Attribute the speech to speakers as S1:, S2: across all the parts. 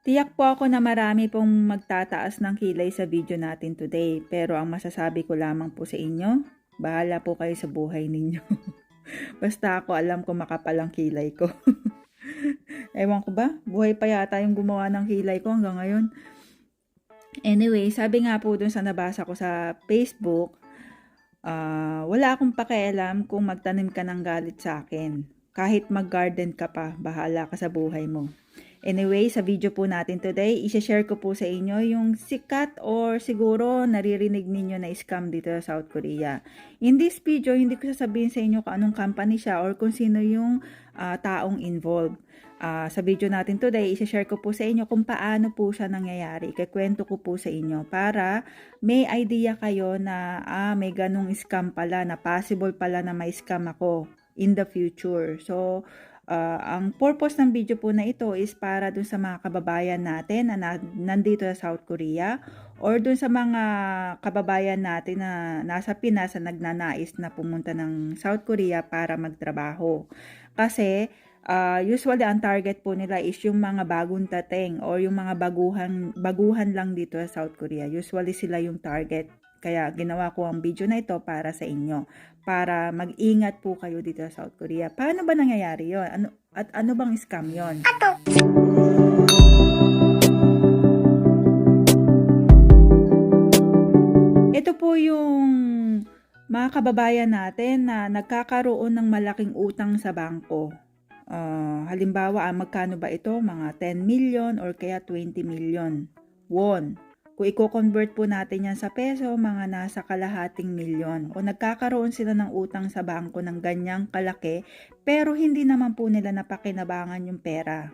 S1: Tiyak po ako na marami pong magtataas ng kilay sa video natin today. Pero ang masasabi ko lamang po sa inyo, bahala po kayo sa buhay ninyo. Basta ako alam ko makapal ang kilay ko. Ewan ko ba, buhay pa yata yung gumawa ng kilay ko hanggang ngayon. Anyway, sabi nga po dun sa nabasa ko sa Facebook, ah, wala akong pakialam kung magtanim ka ng galit sa akin. Kahit mag-garden ka pa, bahala ka sa buhay mo. Anyway, sa video po natin today, isi-share ko po sa inyo yung sikat or siguro naririnig ninyo na scam dito sa South Korea. In this video, hindi ko sasabihin sa inyo kung anong company siya or kung sino yung ah, taong involved. Ah, sa video natin today, isi-share ko po sa inyo kung paano po siya nangyayari. Ikakwento ko po sa inyo para may idea kayo na ah, may ganong scam pala, na possible pala na may scam ako in the future. So, Ah, ang purpose ng video po na ito is para dun sa mga kababayan natin na, na nandito sa South Korea or dun sa mga kababayan natin na nasa Pinas na nagnanais na pumunta ng South Korea para magtrabaho. Kasi ah, usually ang target po nila is yung mga bagong tateng or yung mga baguhan baguhan lang dito sa South Korea. Usually sila yung target. Kaya ginawa ko ang video na ito para sa inyo para mag-ingat po kayo dito sa South Korea. Paano ba nangyayari yon? Ano, at ano bang scam yon? Ito po yung mga kababayan natin na nagkakaroon ng malaking utang sa bangko. Ah, halimbawa, ah, magkano ba ito? Mga 10 million or kaya 20 million won. Kung i-convert po natin yan sa peso, mga nasa kalahating milyon. O nagkakaroon sila ng utang sa bangko ng ganyang kalaki, pero hindi naman po nila napakinabangan yung pera.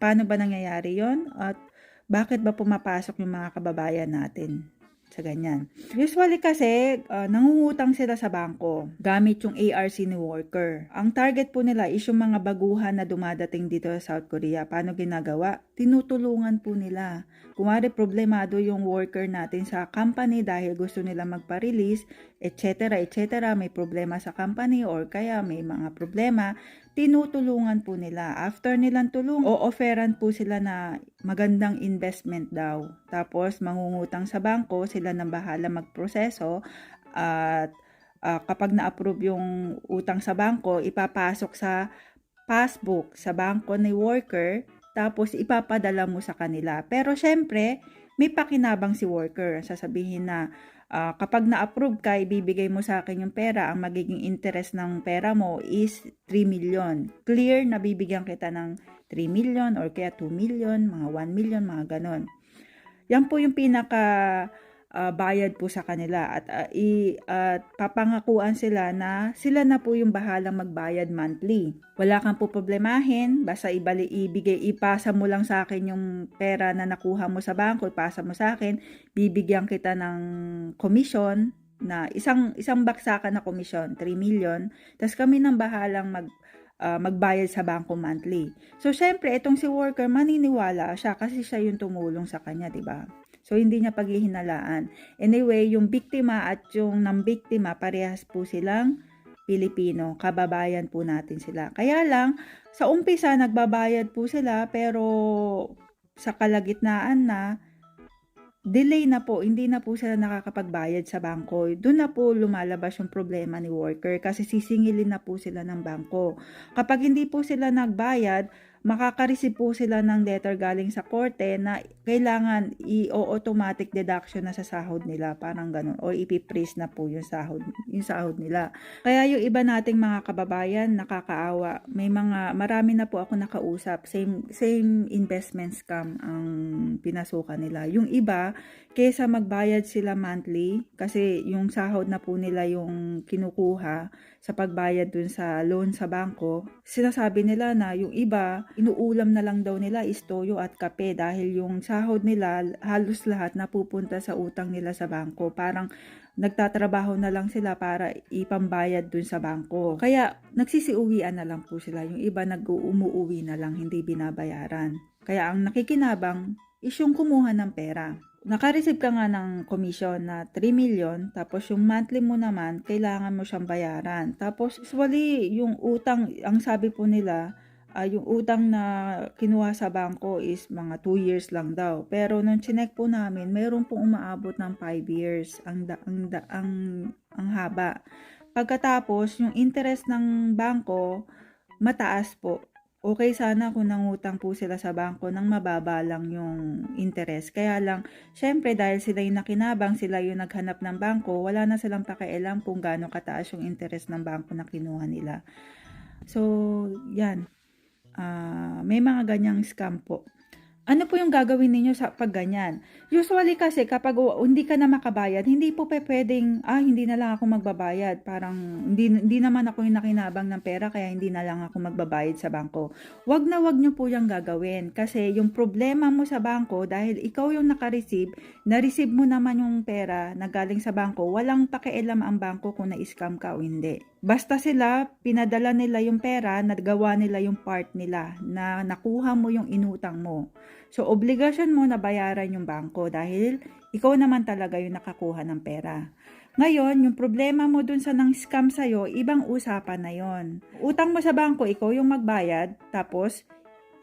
S1: Paano ba nangyayari yon? At bakit ba pumapasok yung mga kababayan natin sa ganyan? Usually kasi, uh, nangungutang sila sa bangko gamit yung ARC ni worker. Ang target po nila is yung mga baguhan na dumadating dito sa South Korea. Paano ginagawa? Tinutulungan po nila. Kung wari problemado yung worker natin sa company dahil gusto nila magpa-release, etc. etc. may problema sa company or kaya may mga problema, tinutulungan po nila. After nilang tulong, o-offeran po sila na magandang investment daw. Tapos mangungutang sa bangko, sila nang bahala magproseso at ah, kapag na-approve yung utang sa bangko, ipapasok sa passbook sa bangko ni worker tapos ipapadala mo sa kanila. Pero syempre, may pakinabang si worker. Sasabihin na ah, kapag na-approve ka, ibibigay mo sa akin yung pera, ang magiging interest ng pera mo is 3 million. Clear na bibigyan kita ng 3 million or kaya 2 million, mga 1 million, mga ganon. Yan po yung pinaka ah, bayad po sa kanila at ah, i at papangakuan sila na sila na po yung bahalang magbayad monthly. Wala kang po problemahin, basta ibali ibigay ipasa mo lang sa akin yung pera na nakuha mo sa bangko, ipasa mo sa akin, bibigyan kita ng commission na isang isang baksakan na commission, 3 million. Tapos kami nang bahalang mag ah, magbayad sa bangko monthly. So, syempre, itong si worker, maniniwala siya kasi siya yung tumulong sa kanya, di ba? So, hindi niya paghihinalaan. Anyway, yung biktima at yung nambiktima, parehas po silang Pilipino. Kababayan po natin sila. Kaya lang, sa umpisa, nagbabayad po sila, pero sa kalagitnaan na, delay na po, hindi na po sila nakakapagbayad sa bangko. Doon na po lumalabas yung problema ni worker kasi sisingilin na po sila ng bangko. Kapag hindi po sila nagbayad, makaka-receive po sila ng letter galing sa korte na kailangan i-automatic deduction na sa sahod nila, parang ganun, o ipiprease na po yung sahod, yung sahod nila. Kaya yung iba nating mga kababayan, nakakaawa. May mga, marami na po ako nakausap, same, same investment scam ang pinasukan nila. Yung iba, kesa magbayad sila monthly, kasi yung sahod na po nila yung kinukuha sa pagbayad dun sa loan sa bangko, sinasabi nila na yung iba, inuulam na lang daw nila is toyo at kape dahil yung sahod nila halos lahat napupunta sa utang nila sa bangko. Parang nagtatrabaho na lang sila para ipambayad dun sa bangko. Kaya nagsisiuwian na lang po sila. Yung iba nag-umuuwi na lang, hindi binabayaran. Kaya ang nakikinabang is yung kumuha ng pera. Naka-receive ka nga ng commission na 3 million, tapos yung monthly mo naman, kailangan mo siyang bayaran. Tapos, usually, yung utang, ang sabi po nila, ah, yung utang na kinuha sa bangko is mga 2 years lang daw. Pero nung chinek po namin, mayroon pong umaabot ng 5 years ang, da- ang, da- ang, ang haba. Pagkatapos, yung interest ng bangko, mataas po. Okay sana kung nangutang po sila sa bangko nang mababa lang yung interest. Kaya lang, syempre dahil sila yung nakinabang, sila yung naghanap ng bangko, wala na silang pakialam kung gaano kataas yung interest ng bangko na kinuha nila. So, yan. Ah, may mga ganyang scam po. Ano po yung gagawin ninyo sa pag ganyan? Usually kasi kapag o, hindi ka na makabayad, hindi po pwedeng, ah, hindi na lang ako magbabayad. Parang, hindi, hindi naman ako yung nakinabang ng pera, kaya hindi na lang ako magbabayad sa bangko. Wag na wag nyo po yung gagawin. Kasi yung problema mo sa bangko, dahil ikaw yung naka-receive, na-receive mo naman yung pera na galing sa bangko, walang pakialam ang bangko kung na-scam ka o hindi. Basta sila, pinadala nila yung pera, nagawa nila yung part nila, na nakuha mo yung inutang mo. So, obligasyon mo na bayaran yung bangko dahil ikaw naman talaga yung nakakuha ng pera. Ngayon, yung problema mo dun sa nang scam sa'yo, ibang usapan na yon. Utang mo sa bangko, ikaw yung magbayad, tapos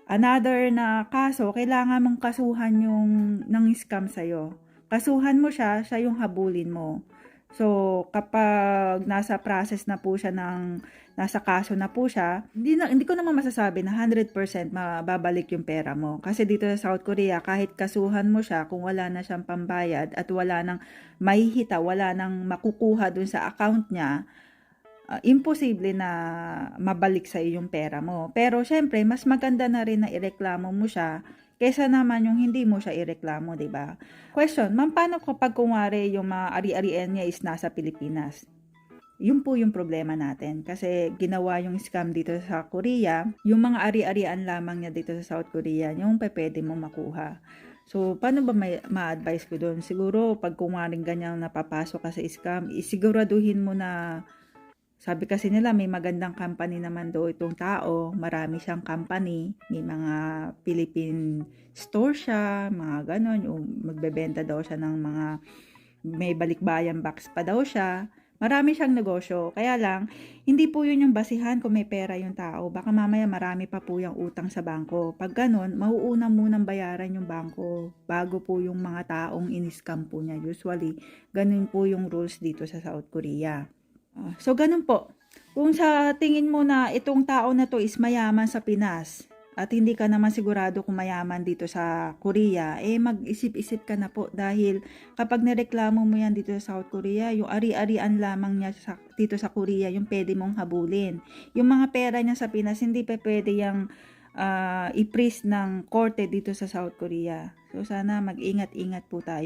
S1: another na kaso, kailangan mong kasuhan yung nang scam sa'yo. Kasuhan mo siya, siya yung habulin mo. So, kapag nasa process na po siya ng, nasa kaso na po siya, hindi, na, hindi ko naman masasabi na 100% mababalik yung pera mo. Kasi dito sa South Korea, kahit kasuhan mo siya, kung wala na siyang pambayad at wala nang mahihita, wala nang makukuha dun sa account niya, ah, imposible na mabalik sa yung pera mo. Pero syempre, mas maganda na rin na ireklamo mo siya kaysa naman yung hindi mo siya ireklamo, 'di ba? Question, ma'am, paano kapag kumwari yung mga ari-arian niya is nasa Pilipinas? Yun po yung problema natin. Kasi ginawa yung scam dito sa Korea, yung mga ari-arian lamang niya dito sa South Korea, yung pwede mo makuha. So, paano ba may ma-advise ko doon? Siguro, pag kumaring ganyan napapasok ka sa scam, isiguraduhin mo na sabi kasi nila may magandang company naman do itong tao, marami siyang company, may mga Philippine store siya, mga ganon, yung magbebenta daw siya ng mga may balikbayan box pa daw siya. Marami siyang negosyo. Kaya lang, hindi po yun yung basihan kung may pera yung tao. Baka mamaya marami pa po yung utang sa bangko. Pag ganon, mauuna munang bayaran yung bangko bago po yung mga taong in-scam po niya. Usually, ganun po yung rules dito sa South Korea. Ah, so, ganun po. Kung sa tingin mo na itong tao na to is mayaman sa Pinas at hindi ka naman sigurado kung mayaman dito sa Korea, eh mag-isip-isip ka na po dahil kapag nireklamo mo yan dito sa South Korea, yung ari-arian lamang niya sa, dito sa Korea, yung pwede mong habulin. Yung mga pera niya sa Pinas, hindi pa pwede yung ah, i-freeze ng korte dito sa South Korea. So sana mag-ingat-ingat po tayo.